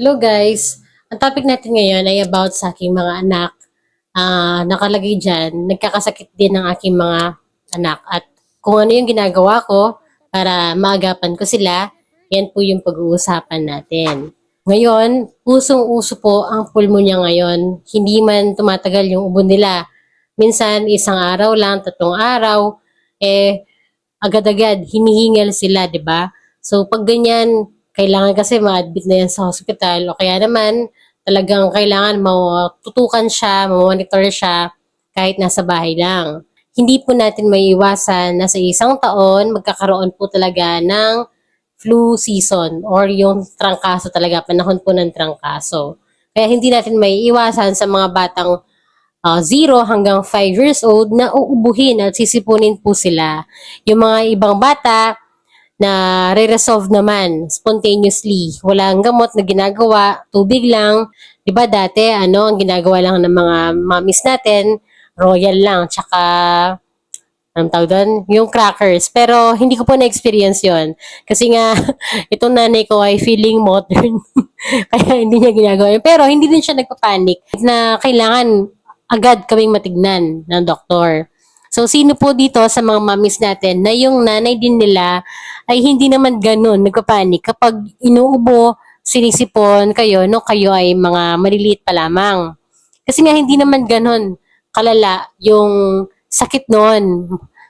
Hello guys! Ang topic natin ngayon ay about sa aking mga anak. Ah, nakalagay dyan, nagkakasakit din ng aking mga anak. At kung ano yung ginagawa ko para maagapan ko sila, yan po yung pag-uusapan natin. Ngayon, pusong-uso po ang pulmonya ngayon. Hindi man tumatagal yung ubo nila. Minsan, isang araw lang, tatlong araw, eh, agad-agad, hinihingal sila, di ba? So, pag ganyan, kailangan kasi ma-admit na yan sa hospital o kaya naman talagang kailangan matutukan siya, monitor siya kahit nasa bahay lang. Hindi po natin may iwasan na sa isang taon magkakaroon po talaga ng flu season or yung trangkaso talaga, panahon po ng trangkaso. Kaya hindi natin may iwasan sa mga batang 0 hanggang 5 years old na uubuhin at sisipunin po sila. Yung mga ibang bata, na re-resolve naman spontaneously. Walang gamot na ginagawa, tubig lang. 'Di ba dati ano, ang ginagawa lang ng mga mommies natin, royal lang, tsaka anong tawag doon? Yung crackers. Pero hindi ko po na-experience yon Kasi nga, itong nanay ko ay feeling modern. Kaya hindi niya ginagawa yun. Pero hindi din siya nagpapanik na kailangan agad kaming matignan ng doktor. So, sino po dito sa mga mommies natin na yung nanay din nila ay hindi naman ganun, nagpapanik. Kapag inuubo, sinisipon kayo, no, kayo ay mga maliliit pa lamang. Kasi nga hindi naman ganun kalala yung sakit noon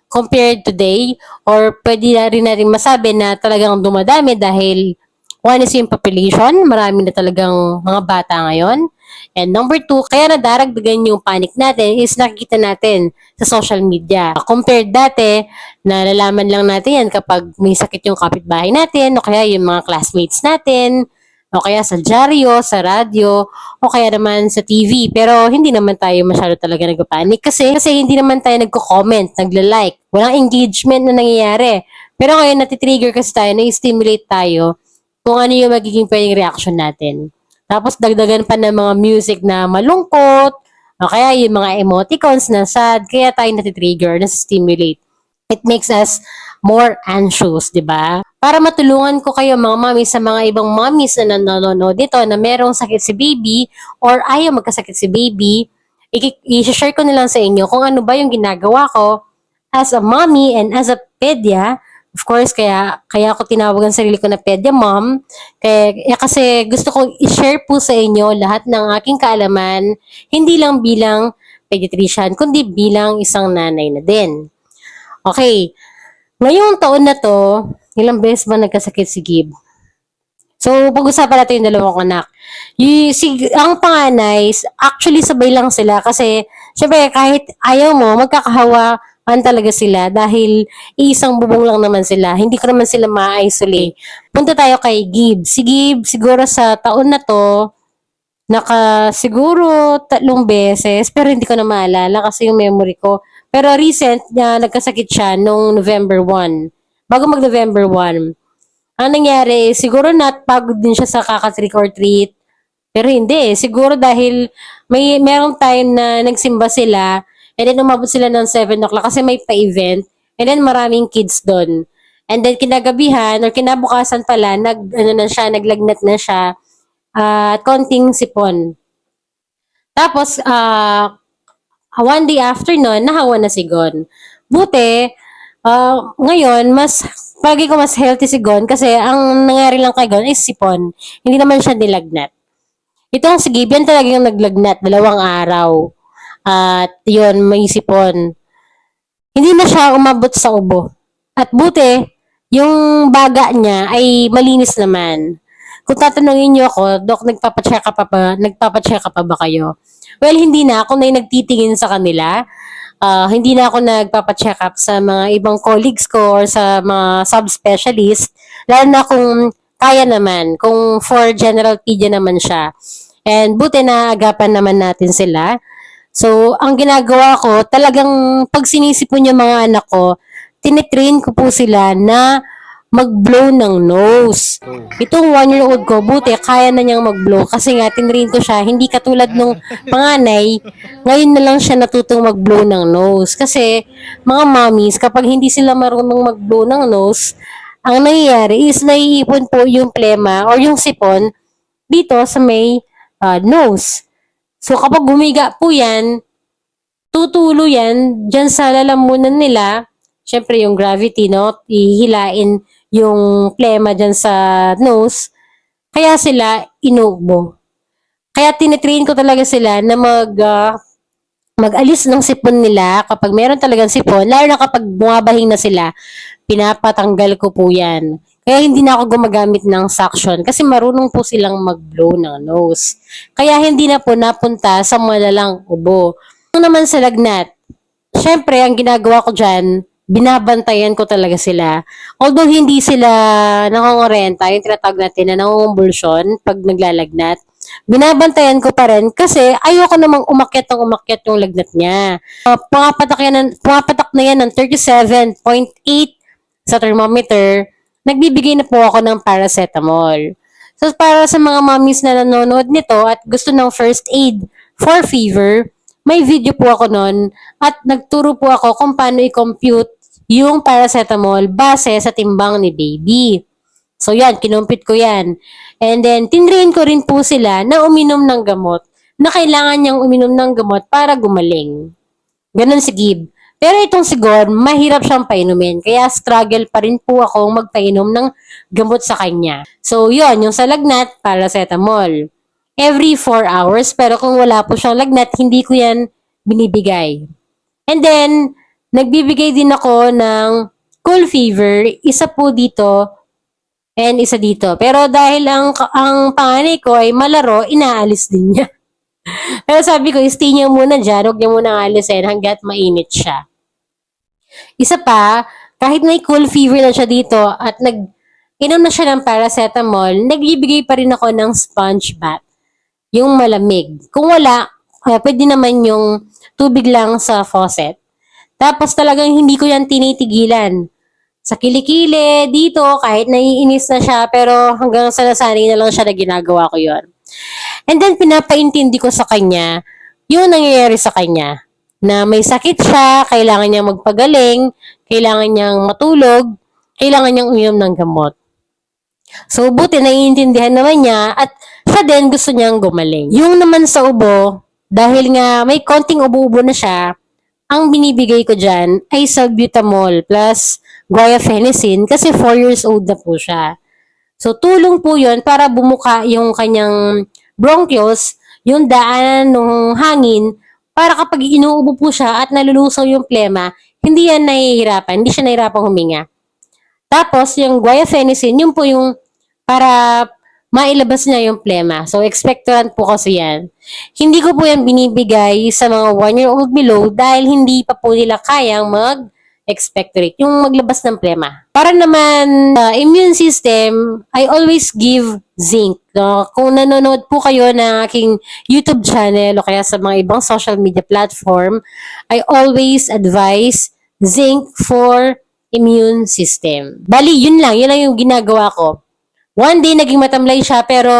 compared today or pwede na rin natin masabi na talagang dumadami dahil one is yung population, marami na talagang mga bata ngayon. And number two, kaya nadaragdagan yung panic natin is nakikita natin sa social media. Compared dati, nalalaman lang natin yan kapag may sakit yung kapitbahay natin o kaya yung mga classmates natin o kaya sa dyaryo, sa radyo, o kaya naman sa TV. Pero hindi naman tayo masyado talaga nagpapanik kasi, kasi hindi naman tayo nagko-comment, nagla-like. Walang engagement na nangyayari. Pero ngayon natitrigger kasi tayo, na-stimulate tayo kung ano yung magiging pwedeng reaction natin. Tapos dagdagan pa ng mga music na malungkot, o kaya yung mga emoticons na sad, kaya tayo natitrigger, na-stimulate. It makes us more anxious, di ba? Para matulungan ko kayo mga mami sa mga ibang mommies na nanonood dito na merong sakit si baby or ayaw magkasakit si baby, i-share ko na lang sa inyo kung ano ba yung ginagawa ko as a mommy and as a pedia Of course, kaya kaya ako tinawag ang sarili ko na Pedia Mom. Kaya, eh, kasi gusto kong i-share po sa inyo lahat ng aking kaalaman, hindi lang bilang pediatrician, kundi bilang isang nanay na din. Okay, ngayong taon na to, ilang beses ba nagkasakit si Gib? So, pag-usapan natin yung dalawang anak. Y, si, ang panganay, actually sabay lang sila kasi, syempre, kahit ayaw mo, magkakahawa Pan talaga sila dahil isang bubong lang naman sila. Hindi ko naman sila ma-isolate. Punta tayo kay Gib. Si Gib, siguro sa taon na to, naka siguro tatlong beses, pero hindi ko na maalala kasi yung memory ko. Pero recent na nagkasakit siya nung November 1. Bago mag-November 1. Ang nangyari, siguro not pagod din siya sa kaka-trick or treat. Pero hindi eh. Siguro dahil may merong time na nagsimba sila, And then umabot sila ng 7 o'clock kasi may pa-event. And then maraming kids doon. And then kinagabihan or kinabukasan pala, nag, ano na siya, naglagnat na siya at uh, konting sipon. Tapos, uh, one day after nun, nahawa na si Gon. Buti, uh, ngayon, mas, pagi ko mas healthy si Gon kasi ang nangyari lang kay Gon is sipon. Hindi naman siya nilagnat. Itong si Gibian talaga yung naglagnat, dalawang araw. At yun, may sipon. Hindi na siya umabot sa ubo. At buti, yung baga niya ay malinis naman. Kung tatanungin niyo ako, Dok, nagpapacheck up pa ba, nagpapacheck up pa ba kayo? Well, hindi na. Ako na nagtitingin sa kanila. Uh, hindi na ako nagpapacheck up sa mga ibang colleagues ko or sa mga subspecialist. Lalo na kung kaya naman, kung for general pedia naman siya. And buti na agapan naman natin sila. So, ang ginagawa ko, talagang pag sinisipon yung mga anak ko, tinitrain ko po sila na mag-blow ng nose. Itong one-year-old ko, buti, kaya na niyang mag-blow kasi nga, tinrain ko siya, hindi katulad nung panganay, ngayon na lang siya natutong mag-blow ng nose. Kasi, mga mommies, kapag hindi sila marunong mag-blow ng nose, ang nangyayari is naiipon po yung plema or yung sipon dito sa may ah, nose. So kapag humiga po yan, tutulo yan dyan sa lalamunan nila. Siyempre yung gravity, no? Ihilain yung plema dyan sa nose. Kaya sila inuubo. Kaya tinitrain ko talaga sila na mag ah, mag-alis ng sipon nila kapag meron talagang sipon, lalo na kapag bumabahing na sila, pinapatanggal ko po yan. Kaya hindi na ako gumagamit ng suction kasi marunong po silang mag-blow ng nose. Kaya hindi na po napunta sa malalang ubo. Ano naman sa lagnat? Siyempre, ang ginagawa ko dyan, binabantayan ko talaga sila. Although hindi sila nakongorenta, yung tinatawag natin na nangungumbulsyon pag naglalagnat, binabantayan ko pa rin kasi ayoko namang umakyat ng umakyat yung lagnat niya. Uh, pumapatak, yan, pumapatak na yan ng 37.8 sa thermometer, nagbibigay na po ako ng paracetamol. So, para sa mga mommies na nanonood nito at gusto ng first aid for fever, may video po ako nun at nagturo po ako kung paano i-compute yung paracetamol base sa timbang ni baby. So yan, kinumpit ko yan. And then, tinrain ko rin po sila na uminom ng gamot na kailangan niyang uminom ng gamot para gumaling. Ganon si Gib. Pero itong si Gon, mahirap siyang painumin. Kaya struggle pa rin po akong magpainom ng gamot sa kanya. So, yon yung sa lagnat, paracetamol. Every 4 hours. Pero kung wala po siyang lagnat, hindi ko yan binibigay. And then, nagbibigay din ako ng cool fever. Isa po dito, and isa dito. Pero dahil ang, ang panganay ko ay malaro, inaalis din niya. Pero sabi ko, stay niya muna dyan, huwag niya muna alisin hanggat mainit siya. Isa pa, kahit may cool fever na siya dito at nag inom na siya ng paracetamol, nagbibigay pa rin ako ng sponge bath. Yung malamig. Kung wala, eh, pwede naman yung tubig lang sa faucet. Tapos talagang hindi ko yan tinitigilan. Sa kilikili, dito, kahit naiinis na siya, pero hanggang sa nasanay na lang siya na ginagawa ko yon. And then, pinapaintindi ko sa kanya yung nangyayari sa kanya. Na may sakit siya, kailangan niyang magpagaling, kailangan niyang matulog, kailangan niyang uminom ng gamot. So, buti naiintindihan naman niya at siya din gusto niyang gumaling. Yung naman sa ubo, dahil nga may konting ubo-ubo na siya, ang binibigay ko dyan ay salbutamol plus guaifenesin kasi 4 years old na po siya. So, tulong po yun para bumuka yung kanyang bronchioles, yung daanan ng hangin, para kapag inuubo po siya at nalulusaw yung plema, hindi yan nahihirapan, hindi siya nahihirapang huminga. Tapos, yung guaifenesin, yun po yung para mailabas niya yung plema. So, expectorant po kasi yan. Hindi ko po yan binibigay sa mga one-year-old below dahil hindi pa po nila kayang mag expectorate, yung maglabas ng plema. Para naman sa immune system, I always give zinc. No? Kung nanonood po kayo ng aking YouTube channel o kaya sa mga ibang social media platform, I always advise zinc for immune system. Bali, yun lang. Yun lang yung ginagawa ko. One day, naging matamlay siya, pero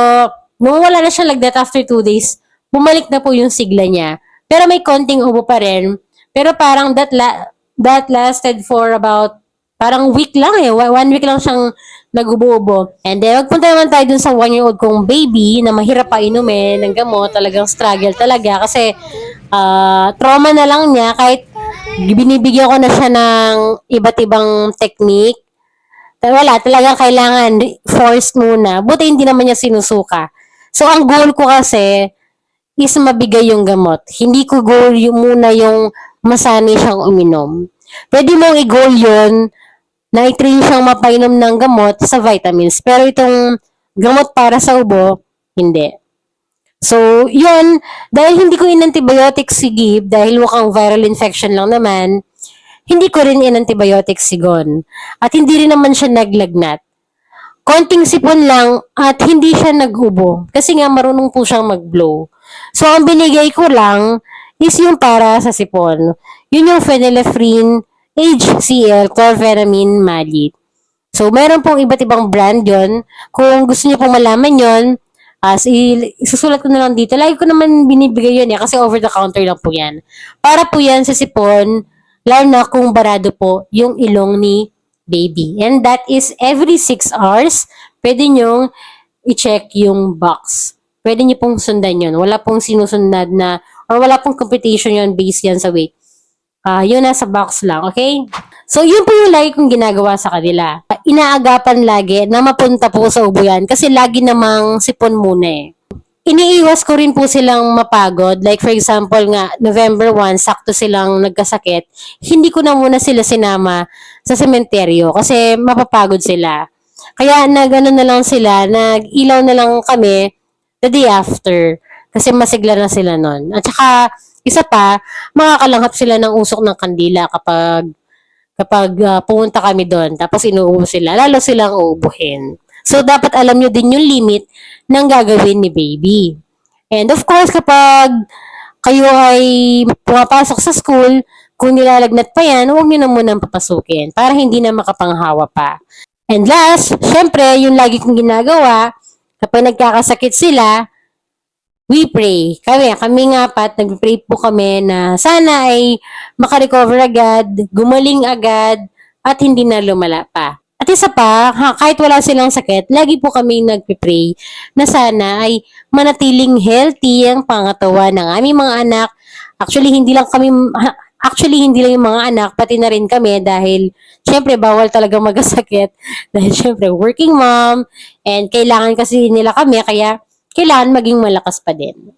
nung wala na siya lagnat after two days, bumalik na po yung sigla niya. Pero may konting ubo pa rin. Pero parang that, la- that lasted for about parang week lang eh. One week lang siyang nag-ubo-ubo. And then, magpunta naman tayo dun sa one-year-old kong baby na mahirap pa inumin ng gamot. Talagang struggle talaga. Kasi, ah, trauma na lang niya kahit binibigyan ko na siya ng iba't ibang technique. Ta- Wala, talagang kailangan forced muna. Buti hindi naman niya sinusuka. So, ang goal ko kasi is mabigay yung gamot. Hindi ko goal yung muna yung masanay siyang uminom. Pwede mong i-goal yun na i-train siyang mapainom ng gamot sa vitamins. Pero itong gamot para sa ubo, hindi. So, yun, dahil hindi ko in-antibiotics si Gib, dahil mukhang viral infection lang naman, hindi ko rin in-antibiotics si Gon. At hindi rin naman siya naglagnat. Konting sipon lang at hindi siya nag-ubo. Kasi nga marunong po siyang mag-blow. So, ang binigay ko lang is yung para sa sipon. Yun yung phenylephrine, HCl, chlorphenamine, mali. So, meron pong iba't ibang brand yon. Kung gusto niyo pong malaman yon, as isusulat ko na lang dito. Lagi ko naman binibigay yun eh, kasi over the counter lang po yan. Para po yan sa sipon, lalo na kung barado po yung ilong ni baby. And that is every 6 hours, pwede nyong i-check yung box. Pwede niyo pong sundan yun. Wala pong sinusunod na, or wala pong competition yun based yan sa weight. Ah, yun nasa box lang, okay? So, yun po yung lagi kong ginagawa sa kanila. Inaagapan lagi na mapunta po sa ubo yan kasi lagi namang sipon muna eh. Iniiwas ko rin po silang mapagod. Like for example nga, November 1, sakto silang nagkasakit. Hindi ko na muna sila sinama sa sementeryo kasi mapapagod sila. Kaya nag ano na lang sila, nag-ilaw na lang kami the day after. Kasi masigla na sila nun. At saka, isa pa, makakalanghap sila ng usok ng kandila kapag kapag ah, pumunta kami doon. Tapos inuubo sila. Lalo silang uubuhin. So, dapat alam nyo din yung limit ng gagawin ni baby. And of course, kapag kayo ay pumapasok sa school, kung nilalagnat pa yan, huwag nyo na munang papasukin para hindi na makapanghawa pa. And last, syempre, yung lagi kong ginagawa, kapag nagkakasakit sila, we pray. Kami, kami nga pat, nag-pray po kami na sana ay makarecover agad, gumaling agad, at hindi na lumala pa. At isa pa, ha, kahit wala silang sakit, lagi po kami nagpipray na sana ay manatiling healthy ang pangatawan ng aming mga anak. Actually, hindi lang kami, actually, hindi lang yung mga anak, pati na rin kami dahil syempre bawal talaga magkasakit dahil syempre working mom and kailangan kasi nila kami kaya kailangan maging malakas pa din.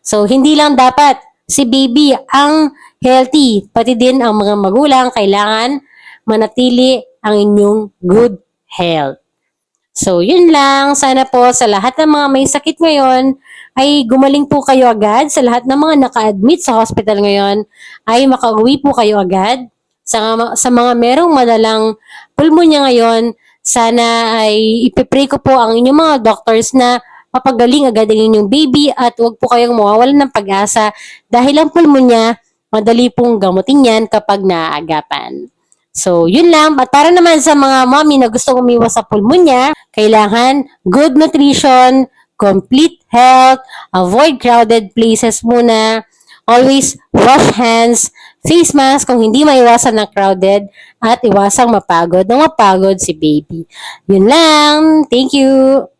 So, hindi lang dapat si baby ang healthy, pati din ang mga magulang kailangan manatili ang inyong good health. So, yun lang. Sana po sa lahat ng mga may sakit ngayon ay gumaling po kayo agad. Sa lahat ng mga naka-admit sa hospital ngayon ay makauwi po kayo agad. Sa, sa mga merong madalang pulmonya ngayon, sana ay ipipray ko po ang inyong mga doctors na mapagaling agad ang inyong baby at huwag po kayong mawawalan ng pag-asa dahil ang pulmonya, madali pong gamutin yan kapag naaagapan. So, yun lang. At para naman sa mga mommy na gusto umiwas sa pulmonya, kailangan good nutrition, complete health, avoid crowded places muna, always wash hands, face mask kung hindi maiwasan ng crowded, at iwasang mapagod nang mapagod si baby. Yun lang. Thank you.